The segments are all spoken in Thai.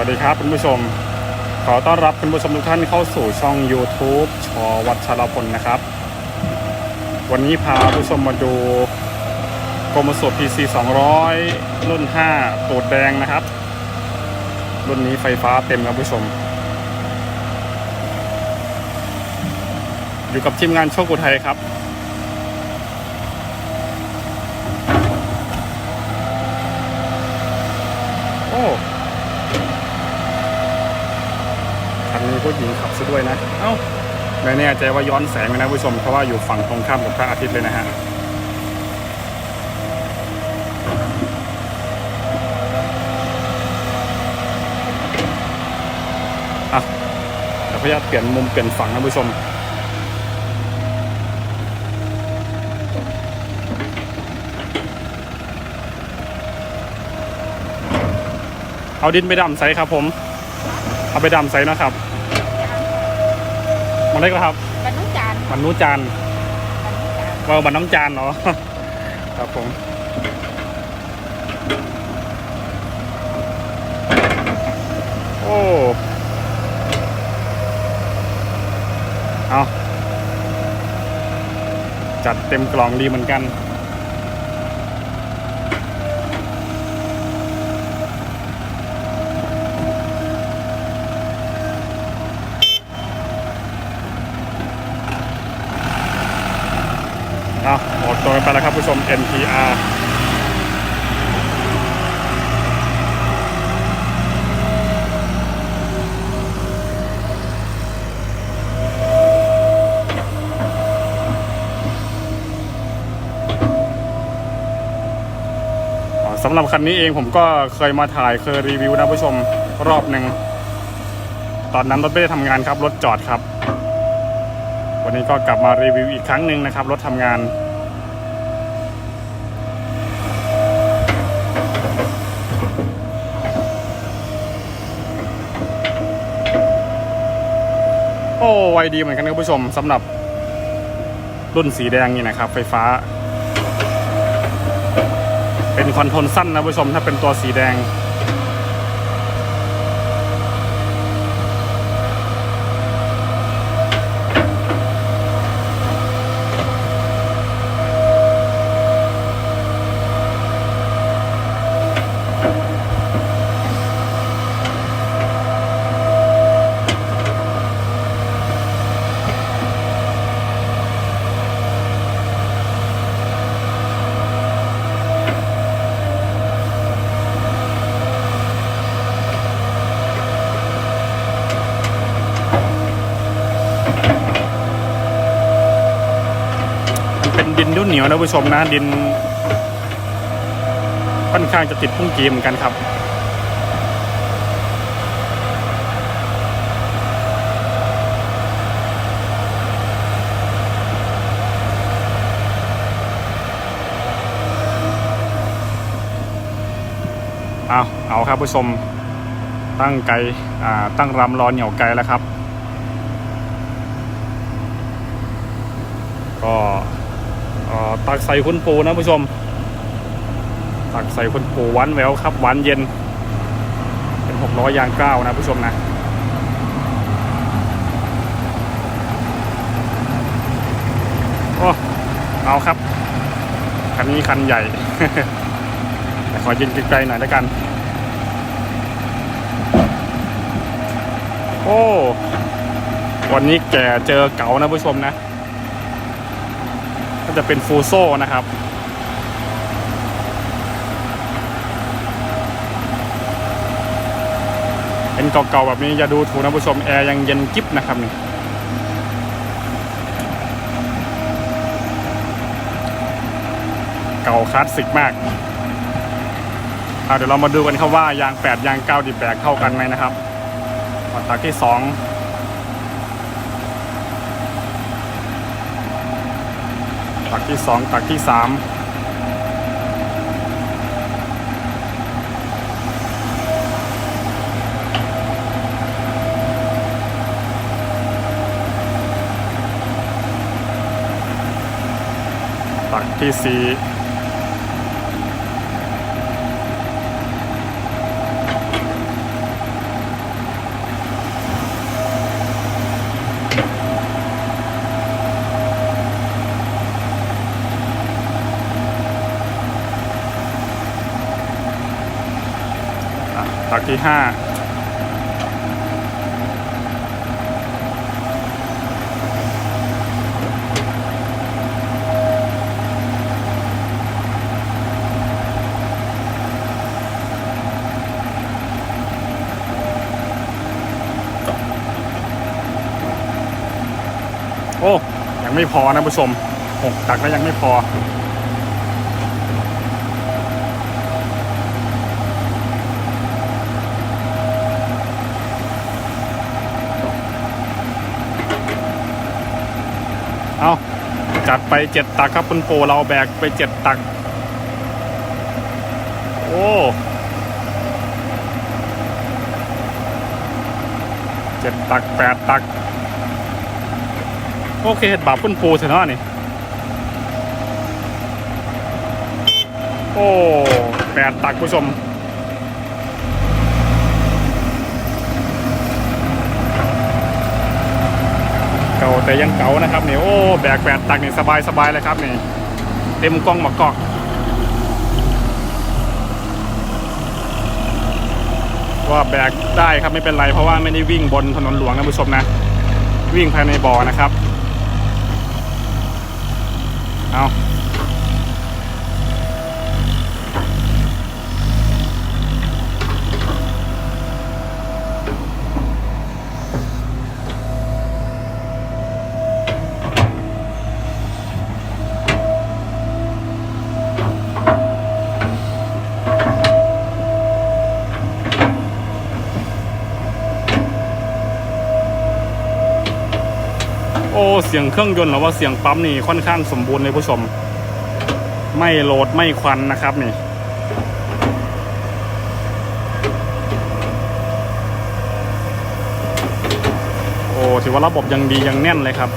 สวัสดีครับคุณผู้ชม ขอต้อนรับคุณผู้ชมทุกท่านเข้าสู่ช่อง YouTube ชอวัชรพลนะครับ วันนี้พาผู้ชมมาดูโกมสุ PC 200 รุ่น 5 ตูดแดงนะครับ รุ่นนี้ไฟฟ้าเต็มครับผู้ชม อยู่กับทีมงานโชคอุทัยครับ โอ้ คันนี้ผู้หญิงขับซะด้วยนะ เอ้าไม่แน่ใจว่าย้อนแสงไหมนะผู้ชม เพราะว่าอยู่ฝั่งตรงข้ามกับพระอาทิตย์เลยนะฮะอะเดี๋ยวพยาตเปลี่ยนมุมเปลี่ยนฝั่งนะผู้ชมเอาดินไปดำใส่ครับผม เอาไปดำใส่นะครับ มันเล็กแล้วครับบรรนุจานมันนู้จานบรรนุจานว่ามันน้องจานเนาะครับผมโอ้เอาจัดเต็มกล่องดีเหมือนกัน เอาออกตัวกันไปแล้วครับ ผู้ชม NPR สำหรับคันนี้เองผมก็เคยมาถ่ายเคยรีวิวนะผู้ชมรอบหนึ่ง ตอนนั้นรถไม่ได้ทำงานครับ รถจอดครับ วันนี้ก็กลับมารีวิวอีกครั้งหนึ่งนะครับ รถทำงาน ไวดีเหมือนกันครับผู้ชมสำหรับรุ่นสีแดงนี่นะครับ ไฟฟ้า เป็นคอนโทรลสั้นนะผู้ชมถ้าเป็นตัวสีแดง ดินดุนเหนียวนะผู้ชมนะดิน ค่อนข้างจะติดพุ่งกีเหมือนกันครับเอาเอาครับผู้ชมตั้งไกลอ่าตั้งรำรอเหนียวไกลแล้วครับ ก็ ตักใส่คุณปูนะผู้ชม ตักใส่คุณปูหวานแววครับหวานเย็น เป็นหกล้อยางเก้านะผู้ชมนะโอ้เอาครับคันนี้คันใหญ่แต่ขอยินไกลๆหน่อยแล้วกัน โอ้วันนี้แก่เจอเก๋านะผู้ชมนะ จะเป็นฟูโซ่นะครับ เป็นเก่าๆแบบนี้อย่าดูถูกนะผู้ชมแอร์ยังเย็นกิ๊บนะครับนี่เก่าคลาสสิกมากเอาเดี๋ยวเรามาดูกันครับว่ายาง 8 ยาง 9ดิบแบกเข้ากันไหมนะครับมาตักที่ 2 ตัก ที่สองตักที่สามตักที่สี่ ตักที่ห้าโอ้ ยังไม่พอนะผู้ชมหกตักแล้วยังไม่พอ เอาจัดไปเจ็ดตักครับคุณปู่เราแบกไปเจ็ดตัก โอ้เจ็ดตักแปดตัก โอเคเห็ดบาปคุณปูเถอะเนาะนี่ โอ้แปดตักผู้ชม เก่าแต่ยังเก่านะครับนี่โอ้แบกแปดตักนี่สบายสบายเลยครับนี่เต็มกล้องหมากอกว่าแบกได้ครับไม่เป็นไรเพราะว่าไม่ได้วิ่งบนถนนหลวงนะผู้ชมนะ วิ่งภายในบ่อนะครับ เอา เสียงเครื่องยนต์หรือว่าเสียงปั๊มนี่ค่อนข้างสมบูรณ์เลยผู้ชม ไม่โหลดไม่ควันนะครับนี่โอ้ถือว่าระบบยังดียังแน่นเลยครับ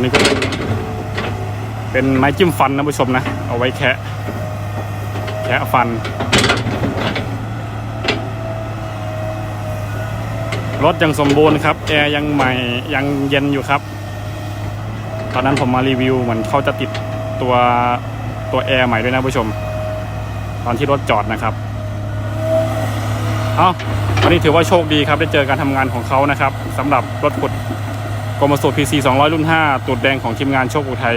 นนี้ก็เป็นเป็นไม้จิ้มฟันนะผู้ชมนะ เอาไว้แคะแคะฟัน รถยังสมบูรณ์ครับ แอร์ยังใหม่ยังเย็นอยู่ครับ ตอนนั้นผมมารีวิวเหมือนเขาจะติดตัวตัวแอร์ใหม่ด้วยนะผู้ชม ตอนที่รถจอดนะครับ เอาวันนี้ถือว่าโชคดีครับได้เจอการทำงานของเขานะครับสำหรับรถขุด กรมสูตร PC 200 รุ่น 5 ตูดแดงของทีมงานโชคอุทัย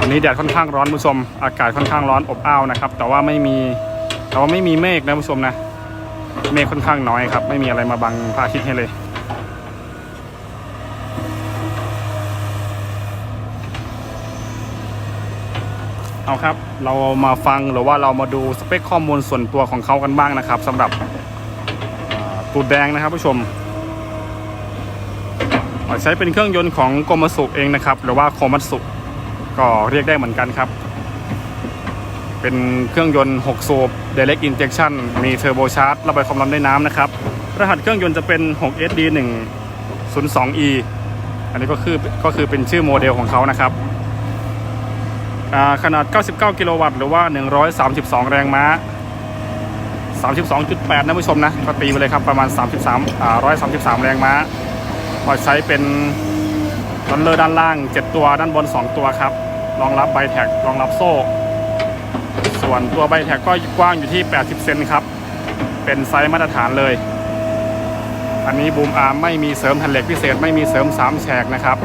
วันนี้แดดค่อนข้างร้อนผู้ชม อากาศค่อนข้างร้อนอบอ้าวนะครับ แต่ว่าไม่มีแต่ว่าไม่มีเมฆนะผู้ชมนะ เมฆค่อนข้างน้อยครับ ไม่มีอะไรมาบังพระอาทิตย์ให้เลยเอาครับ เรามาฟังหรือว่าเรามาดูสเปคข้อมูลส่วนตัวของเขากันบ้างนะครับสำหรับตูดแดงนะครับผู้ชมใช้เป็นเครื่องยนต์ของโกมสุเองนะครับ หรือว่าโคมัตสุก็เรียกได้เหมือนกันครับ เป็นเครื่องยนต์ 6 สูบ Direct Injection มีเทอร์โบชาร์จระบายความร้อนด้วยน้ำนะครับ รหัสเครื่องยนต์จะเป็น 6SD 102E อันนี้ก็คือก็คือเป็นชื่อโมเดลของเขานะครับ ขนาด 99 กิโลวัตต์หรือว่า 132 แรงม้า 32.8 นะผู้ชมนะก็ตีไปเลยครับประมาณ 33อ่า133 แรงม้าพอใช้เป็นรอนเลอร์ด้านล่าง 7 ตัวด้านบน 2 ตัวครับ รองรับไบแท็กรองรับโซ่ ส่วนตัวไบแท็กก็กว้างอยู่ที่ 80 เซนครับ เป็นไซส์มาตรฐานเลย อันนี้บูมอาร์มไม่มีเสริมแผ่นเหล็กพิเศษไม่มีเสริม3แฉกนะครับ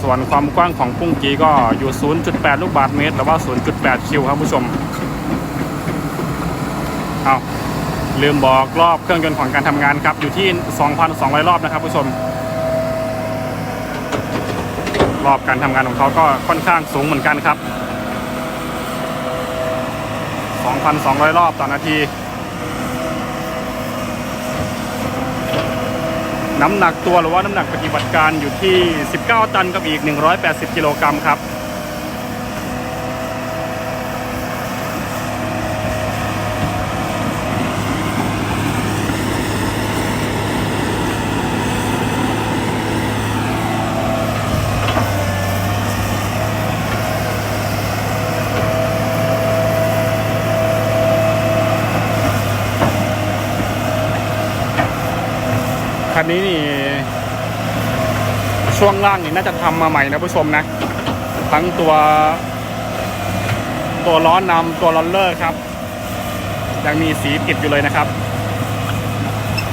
ส่วนความกว้างของปุ้งกีก็อยู่ 0.8 ลูกบาศก์เมตร หรือว่า 0.8 คิวครับผู้ชม เอาลืมบอกรอบเครื่องยนต์ของการทำงานครับ อยู่ที่ 2,200 รอบนะครับผู้ชม รอบการทำงานของเขาก็ค่อนข้างสูงเหมือนกันครับ 2,200 รอบต่อนาที น้ำหนักตัวหรือว่าน้ำหนักปฏิบัติการอยู่ที่ 19 ตันกับอีก 180 กิโลกรัมครับ คันนี้นี่ ช่วงล่างนี่น่าจะทำมาใหม่นะผู้ชมนะ ทั้งตัว ตัวล้อนำตัวลอนเลอร์ครับ ยังมีสีติดอยู่เลยนะครับ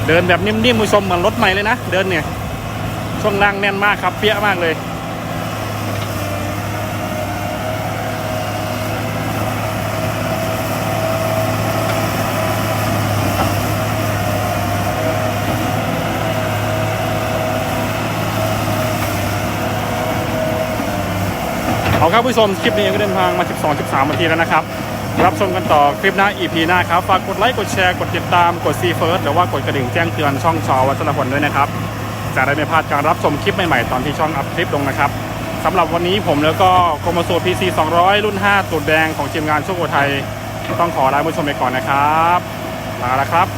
เดินแบบนิ่มๆผู้ชมเหมือนรถใหม่เลยนะ เดินเนี่ย ช่วงล่างแน่นมากครับเปี้ยมากเลย เอาครับผู้ชมคลิปนี้ก็เดินทางมา 12 13นาทีแล้วนะครับ รับชมกันต่อคลิปหน้า EP หน้าครับ ฝากกดไลค์ กดแชร์ กดติดตาม กดซีเฟิร์สหรือว่ากดกระดิ่งแจ้งเตือนช่องชอวัชรพลด้วยนะครับ จะได้ไม่พลาดการรับชมคลิปใหม่ๆ ตอนที่ช่องอัพคลิปลงนะครับสำหรับวันนี้ผมแล้วก็โคมโซ PC 200 รุ่น 5ตูดแดงของทีมงานโชคโอไทย ต้องขอลาผู้ชมไปก่อนนะครับลาแล้วครับ